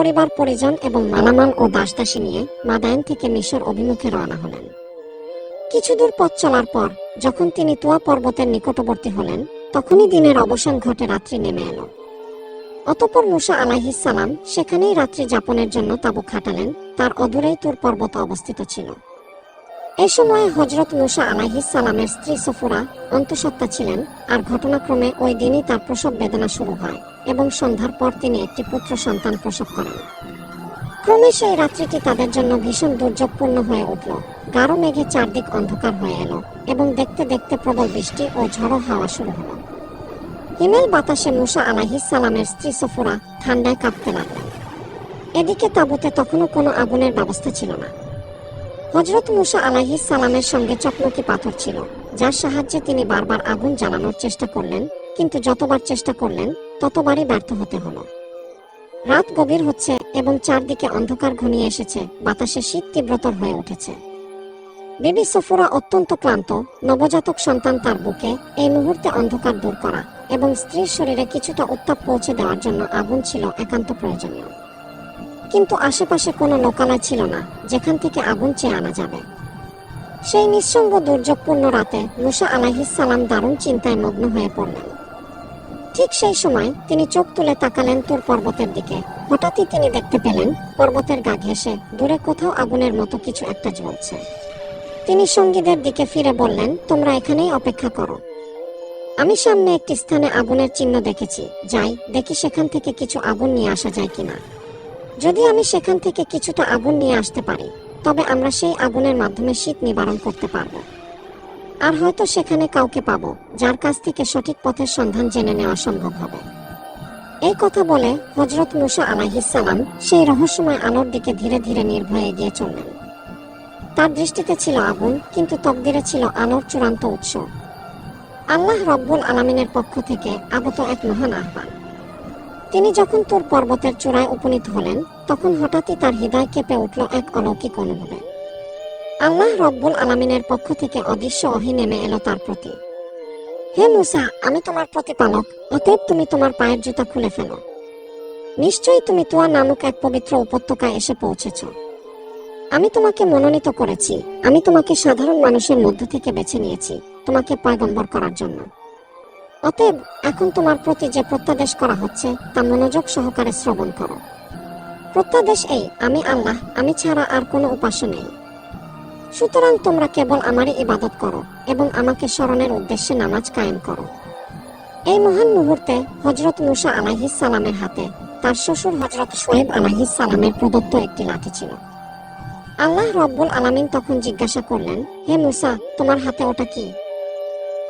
পরিবার, পরিজন এবং মালামাল ও দাসদাসী নিয়ে মাদায়ন থেকে মিশর অভিমুখে রওনা হলেন। কিছু দূর পথ চলার পর, যখন তিনি তুয়া পর্বতের নিকটবর্তী হলেন, তখনই দিনের অবসান ঘটে রাত্রি নেমে এলো। অতপর মুসা আলাহিস সালাম সেখানেই রাত্রি যাপনের জন্য তাবু খাটালেন, তার অদূরেই তুর পর্বত অবস্থিত ছিল। এ সময়ে হজরত মুসা সালামের স্ত্রী সফুরা অন্তঃসত্ত্বা ছিলেন, আর ঘটনাক্রমে ওই দিনই তার প্রসব বেদনা শুরু হয় এবং সন্ধ্যার পর তিনি একটি পুত্র সন্তান প্রসব করেন। ক্রমে সেই রাত্রিটি তাদের জন্য ভীষণ দুর্যোগপূর্ণ হয়ে উঠল। গাঢ় মেঘে চারদিক অন্ধকার হয়ে এলো এবং দেখতে দেখতে প্রবল বৃষ্টি ও ঝড়ো হাওয়া শুরু হলো। হিমেল বাতাসে মুসা সালামের স্ত্রী সফুরা ঠান্ডায় কাঁপতে লাগলেন। এদিকে তাঁবুতে তখনও কোনো আগুনের ব্যবস্থা ছিল না। হজরত মুসা আলাহিস সালামের সঙ্গে চকমকি পাথর ছিল, যার সাহায্যে তিনি বারবার আগুন জ্বালানোর চেষ্টা করলেন, কিন্তু যতবার চেষ্টা করলেন, ততবারই ব্যর্থ হতে হলো। রাত গভীর হচ্ছে এবং চারদিকে অন্ধকার ঘনিয়ে এসেছে, বাতাসে শীত তীব্রতর হয়ে উঠেছে। বিবি সফুরা অত্যন্ত ক্লান্ত, নবজাতক সন্তান তার বুকে এই মুহূর্তে অন্ধকার দূর করা এবং স্ত্রীর শরীরে কিছুটা উত্তাপ পৌঁছে দেওয়ার জন্য আগুন ছিল একান্ত প্রয়োজনীয়। কিন্তু আশেপাশে কোনো লোকালয় ছিল না, যেখান থেকে আগুন চেয়ে আনা যাবে। সেই নিঃসঙ্গ দুর্যোগপূর্ণ রাতে মুসা সালাম দারুণ চিন্তায় মগ্ন হয়ে পড়লেন। ঠিক সেই সময় তিনি চোখ তুলে তাকালেন তোর পর্বতের দিকে। হঠাৎই তিনি দেখতে পেলেন পর্বতের গা ঘেঁষে দূরে কোথাও আগুনের মতো কিছু একটা জ্বলছে। তিনি সঙ্গীদের দিকে ফিরে বললেন, তোমরা এখানেই অপেক্ষা করো। আমি সামনে একটি স্থানে আগুনের চিহ্ন দেখেছি। যাই, দেখি সেখান থেকে কিছু আগুন নিয়ে আসা যায় কিনা। যদি আমি সেখান থেকে কিছুটা আগুন নিয়ে আসতে পারি, তবে আমরা সেই আগুনের মাধ্যমে শীত নিবারণ করতে পারব। আর হয়তো সেখানে কাউকে পাবো, যার কাছ থেকে সঠিক পথের সন্ধান জেনে নেওয়া সম্ভব হবে। এই কথা বলে হজরত মুসা আলাহিস সালাম সেই রহস্যময় আলোর দিকে ধীরে ধীরে নির্ভয়ে এগিয়ে চললেন। তার দৃষ্টিতে ছিল আগুন, কিন্তু তকদিরে ছিল আলোর চূড়ান্ত উৎস। আল্লাহ রব্বুল আলমিনের পক্ষ থেকে আগত এক মহান আহ্বান। তিনি যখন তোর পর্বতের চূড়ায় উপনীত হলেন, তখন হঠাৎই তার হৃদয় কেঁপে উঠল এক অলৌকিক অনুভবে। আল্লাহ রব্বুল আলমিনের পক্ষ থেকে অদৃশ্য অহি নেমে এলো তার প্রতি। হে মুসা, আমি তোমার প্রতিপালক, অতএব তুমি তোমার পায়ের জুতা খুলে ফেলো। নিশ্চয়ই তুমি তোয়া নামক এক পবিত্র উপত্যকায় এসে পৌঁছেছ। আমি তোমাকে মনোনীত করেছি, আমি তোমাকে সাধারণ মানুষের মধ্য থেকে বেছে নিয়েছি, তোমাকে পয়গম্বর করার জন্য। অতএব এখন তোমার প্রতি যে প্রত্যাদেশ করা হচ্ছে, তা মনোযোগ সহকারে শ্রবণ করো। প্রত্যাদেশ এই, আমি আল্লাহ, আমি ছাড়া আর কোনো উপাস্য নেই। সুতরাং তোমরা কেবল আমারই ইবাদত করো এবং আমাকে স্মরণের উদ্দেশ্যে নামাজ কায়েম করো। এই মহান মুহূর্তে হজরত মুসা আলাহিস সালামের হাতে তার শ্বশুর হজরত সোয়েব আলাহিস সালামের প্রদত্ত একটি লাঠি ছিল। আল্লাহ রব্বুল আলামিন তখন জিজ্ঞাসা করলেন, হে মুসা, তোমার হাতে ওটা কি?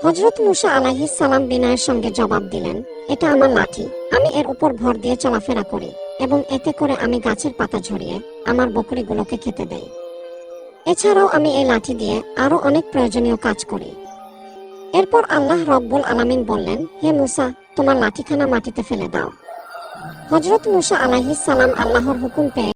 হজরত মুসা আলাহিস সালাম বিনয়ের সঙ্গে জবাব দিলেন, এটা আমার লাঠি। আমি এর উপর ভর দিয়ে চলাফেরা করি এবং এতে করে আমি গাছের পাতা ঝরিয়ে আমার বকরিগুলোকে খেতে দেই। এছাড়াও আমি এই লাঠি দিয়ে আরও অনেক প্রয়োজনীয় কাজ করি। এরপর আল্লাহ রব্বুল আলামিন বললেন, হে মুসা, তোমার লাঠিখানা মাটিতে ফেলে দাও। হজরত মুসা আলাহিস সালাম আল্লাহর হুকুম পেয়ে